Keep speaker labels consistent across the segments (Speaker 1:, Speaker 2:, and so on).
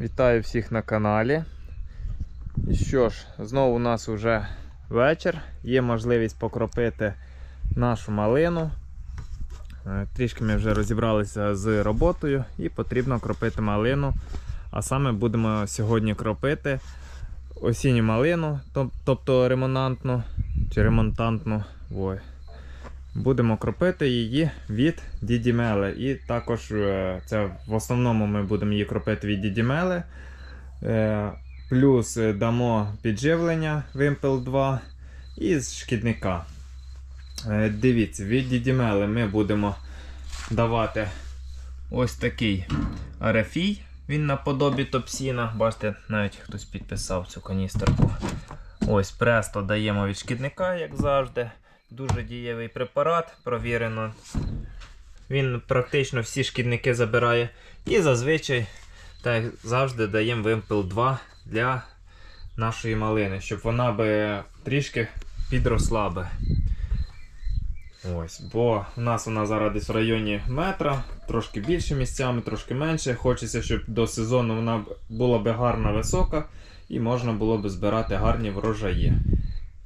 Speaker 1: Вітаю всіх на каналі. І що ж, знову у нас вже вечір. Є можливість покропити нашу малину. Е, Трішки ми вже розібралися з роботою і потрібно кропити малину. А саме будемо сьогодні кропити осінню малину, тобто ремонантну чи ремонтантну. Ой. Будемо кропити її від дідімели. І також е, це в основному ми будемо її кропити від дідімели. Е, Плюс е, дамо підживлення Вимпел 2 і з шкідника. Дивіться, від дідімели ми будемо давати ось такий арафій. Він наподобі топсіна. Бачите, навіть хтось підписав цю каністерку. Ось престо даємо від шкідника, як завжди. Дуже дієвий препарат, провірено. Він практично всі шкідники забирає. І зазвичай, так як завжди, даємо вимпел 2 для нашої малини, щоб вона би трішки підросла би. Ось, бо у нас вона зараз десь в районі метра, трошки більше місцями, трошки менше. Хочеться, щоб до сезону вона була би гарна висока і можна було б збирати гарні врожаї.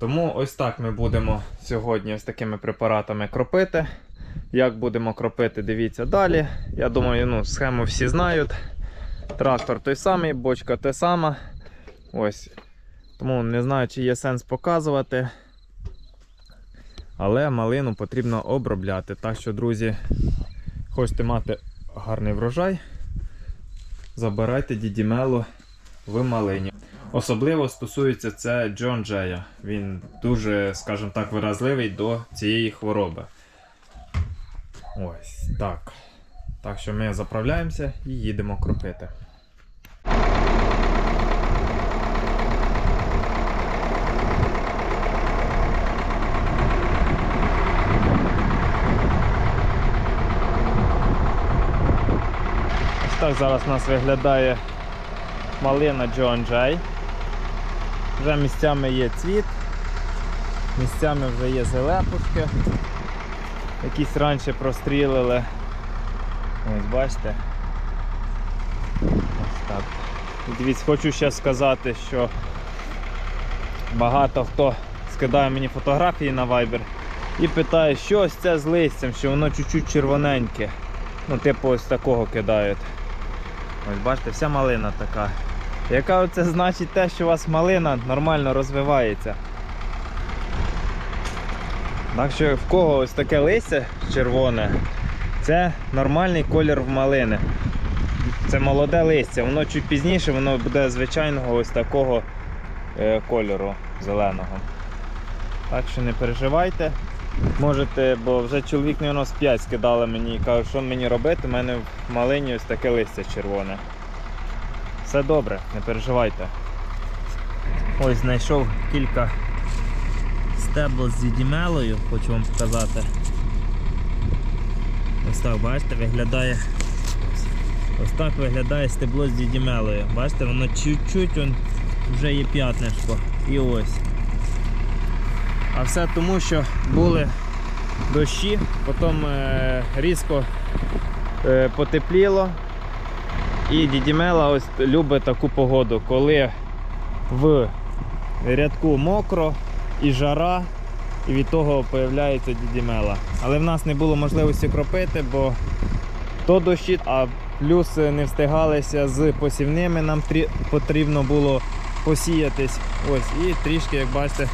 Speaker 1: Тому ось так ми будемо сьогодні з такими препаратами кропити. Як будемо кропити, дивіться далі. Я думаю, ну, схему всі знають. Трактор той самий, бочка та сама. Ось. Тому не знаю, чи є сенс показувати. Але малину потрібно обробляти. Так що, друзі, хочете мати гарний врожай, забирайте дідімело в малині. Особливо стосується це Джон Джея. Він дуже, скажімо так, виразливий до цієї хвороби. Ось так. Так що ми заправляємося і їдемо кропити. Ось так зараз у нас виглядає малина Джон Джей. Вже місцями є цвіт, місцями вже є зелепушки. Якісь раніше прострілили. Ось бачите. Ось так. Дивіться, хочу ще сказати, що багато хто скидає мені фотографії на Viber і питає, що ось це з листям, що воно чуть-чуть червоненьке. Ну, типу ось такого кидають. Ось бачите, вся малина така. Яка оце значить те, що у вас малина нормально розвивається. Так що в кого ось таке листя червоне, це нормальний колір в малини. Це молоде листя, воно чуть пізніше, воно буде звичайного ось такого е, кольору зеленого. Так що не переживайте. Можете, бо вже чоловік, мабуть, з 5 скидали мені і кажуть, що мені робити, у мене в малині ось таке листя червоне. Все добре, не переживайте. Ось знайшов кілька стебло з дідімелою, хочу вам показати. Ось так, бачите, виглядає. Ось так виглядає стебло з дідімелою. Бачите, воно чуть-чуть вже є п'ятнишко. І ось. А все тому, що були дощі, потім е, різко е, потепліло. І дідімела ось любить таку погоду, коли в рядку мокро і жара, і від того з'являється дідімела. Але в нас не було можливості кропити, бо то дощі, а плюс не встигалися з посівними, нам потрібно було посіятись. Ось, і трішки, як бачите,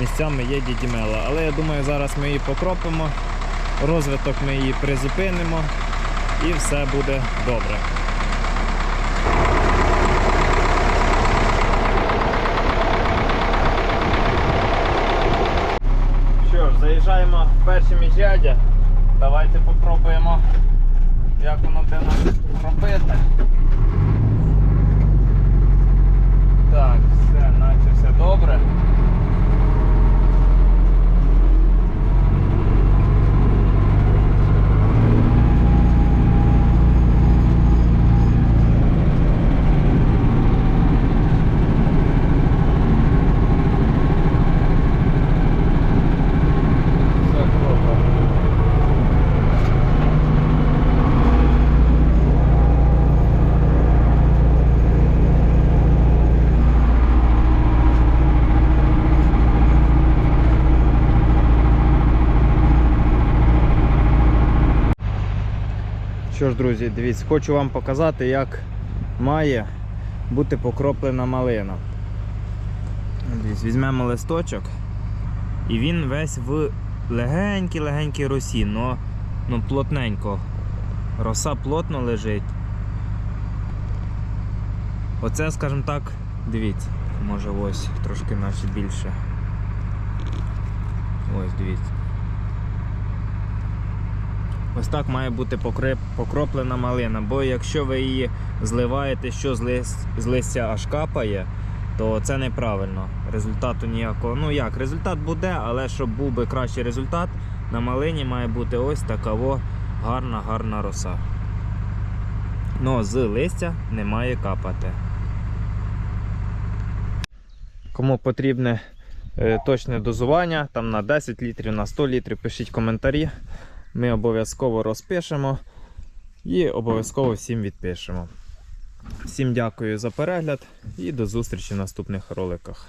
Speaker 1: місцями є дідімела. Але я думаю, зараз ми її покропимо, розвиток ми її призупинимо і все буде добре. Заїжджаємо в перші міжряддя. Давайте попробуємо, як воно буде нас робити. Так, все, наче все добре. Все круто. Друзі, дивіться, хочу вам показати, як має бути покроплена малина. Дивіться, візьмемо листочок, і він весь в легенькій-легенькій росі, но, ну плотненько. Роса плотно лежить. Оце, скажімо так, дивіться, може ось трошки наче більше. Ось, дивіться. Ось так має бути покроплена малина, бо якщо ви її зливаєте, що з, листя аж капає, то це неправильно. Результату ніякого. Ну як, результат буде, але щоб був би кращий результат, на малині має бути ось така гарна, гарна роса. Ну, з листя не має капати. Кому потрібне е, точне дозування, там на 10 літрів, на 100 літрів, пишіть коментарі. Ми обов'язково розпишемо і обов'язково всім відпишемо. Всім дякую за перегляд і до зустрічі в наступних роликах.